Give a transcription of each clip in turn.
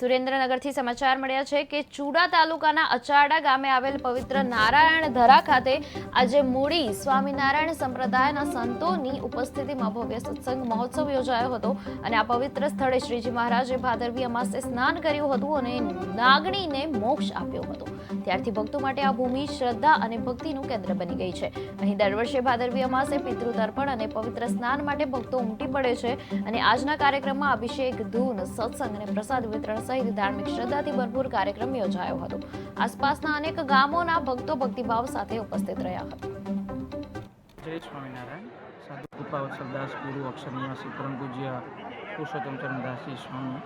સુરેન્દ્રનગરથી સમાચાર મળ્યા છે કે ચુડા તાલુકાના અચાડા ગામે આવેલ પવિત્ર નારાયણ ધરા ખાતે આજે મૂડી સ્વામિનારાયણ સંપ્રદાયના સંતોની ઉપસ્થિતિમાં ભવ્ય સત્સંગ મહોત્સવ યોજાયો હતો અને આ પવિત્ર સ્થળે શ્રીજી મહારાજે ભાદરવી અમાસે સ્નાન કર્યું હતું અને નાગણીને મોક્ષ આપ્યો હતો. ત્યારથી ભક્તો માટે આ ભૂમિ શ્રદ્ધા અને ભક્તિનું કેન્દ્ર બની ગઈ છે. અહીં દર વર્ષે ભાદરવી અમાસે પિતૃ તર્પણ અને પવિત્ર સ્નાન માટે ભક્તો ઉમટી પડે છે અને આજના કાર્યક્રમમાં અભિષેક, ધૂન, સત્સંગ અને પ્રસાદ વિતરણ સહિત ધાર્મિક શ્રદ્ધાથી ભરપૂર કાર્યક્રમ યોજાયો હતો. આસપાસના અનેક ગામોના ભક્તો ભક્તિભાવ સાથે ઉપસ્થિત રહ્યા હતા. જય સ્વામિનારાયણ. સાધુ કૃપા વત્સલદાસ ગુરુ અક્ષર નિવાસી પરમ પૂજ્ય પુરુષોત્તમ ચરણદાસજી સ્વામી.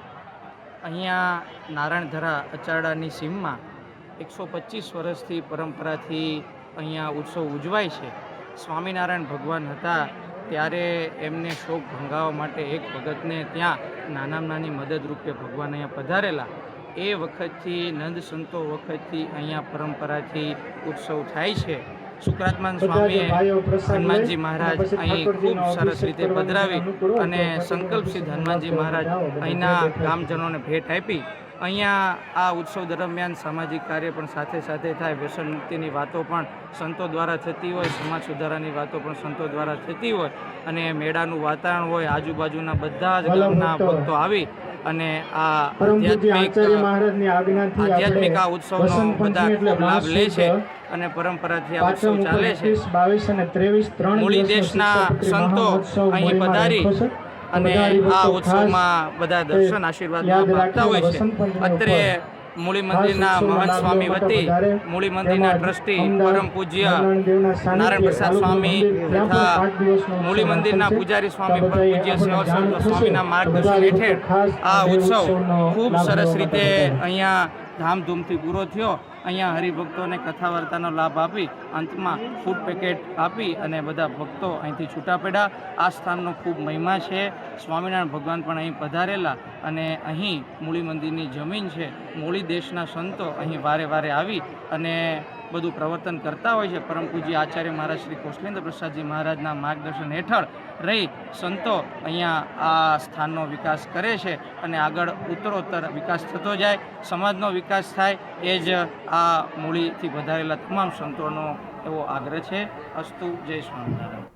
અહીંયા નારાયણધરા અચારડાની સીમમાં એકસો પચીસ વર્ષથી પરંપરાથી અહીંયા ઉત્સવ ઉજવાય છે. સ્વામિનારાયણ ભગવાન હતા. ત્યારે એમને શોક ભંગાવવા માટે એક ભગતને ત્યાં નાનામાં નાની મદદરૂપે ભગવાન અહીંયા પધારેલા. એ વખતથી નંદ સંતો વખતથી અહીંયા પરંપરાથી ઉત્સવ થાય છે. સુકરાત્માન સ્વામીએ હનુમાનજી મહારાજ અહીં ખૂબ સરસ રીતે પધરાવી અને સંકલ્પ સિદ્ધ હનુમાનજી મહારાજ અહીંના ગામજનોને ભેટ આપી. અહીંયા આ ઉત્સવ દરમિયાન સામાજિક કાર્ય પણ સાથે સાથે થાય. વ્યસન મુક્તિની વાતો પણ સંતો દ્વારા થતી હોય સમાજ સુધારાની વાતો પણ સંતો દ્વારા થતી હોય અને મેળાનું વાતાવરણ હોય આજુબાજુના બધા જ ગામના ભક્તો. આવી અને આ આધ્યાત્મિક આધ્યાત્મિક આ ઉત્સવનો બધા ખૂબ લાભ લે છે અને પરંપરાથી આ ઉત્સવ ચાલે છે. મૂળી દેશના સંતો અહીં પધારી અને આ ઉત્સવમાં બધા દર્શન આશીર્વાદ આપતા હોય છે. અત્રે મૂળી મંદિરના મહંત સ્વામી વતી મૂળી મંદિરના ટ્રસ્ટી પરમ પૂજ્ય નારાયણ પ્રસાદ સ્વામી તથા મૂળી મંદિરના પૂજારી સ્વામી પરમ પૂજ્ય સેવા સ્વામીના માર્ગદર્શન હેઠળ આ ઉત્સવ ખૂબ સરસ રીતે અહીંયા ધામધૂમથી પૂરો થયો. અહીંયા હરિભક્તોને કથા વાર્તાનો લાભ આપી, અંતમાં ફૂડ પેકેટ આપી અને બધા ભક્તો અહીંથી છૂટા પડ્યા. આ સ્થાનનો ખૂબ મહિમા છે. સ્વામિનારાયણ ભગવાન પણ અહીં પધારેલા અને અહીં મૂળી મંદિરની જમીન છે. મૂળી દેશના સંતો અહીં વારે વારે આવી અને બધું પ્રવર્તન કરતા હોય છે. પરમ પૂજ્ય આચાર્ય મહારાજ શ્રી કૌશલેન્દ્ર પ્રસાદજી મહારાજના માર્ગદર્શન હેઠળ રહી સંતો અહીંયા આ સ્થાનનો વિકાસ કરે છે અને આગળ ઉત્તરોત્તર વિકાસ થતો જાય, સમાજનો વિકાસ થાય, એ જ આ મૂળીથી વધારેલા તમામ સંતોનો એવો આગ્રહ છે. અસ્તુ જય સ્વામિનારાયણ.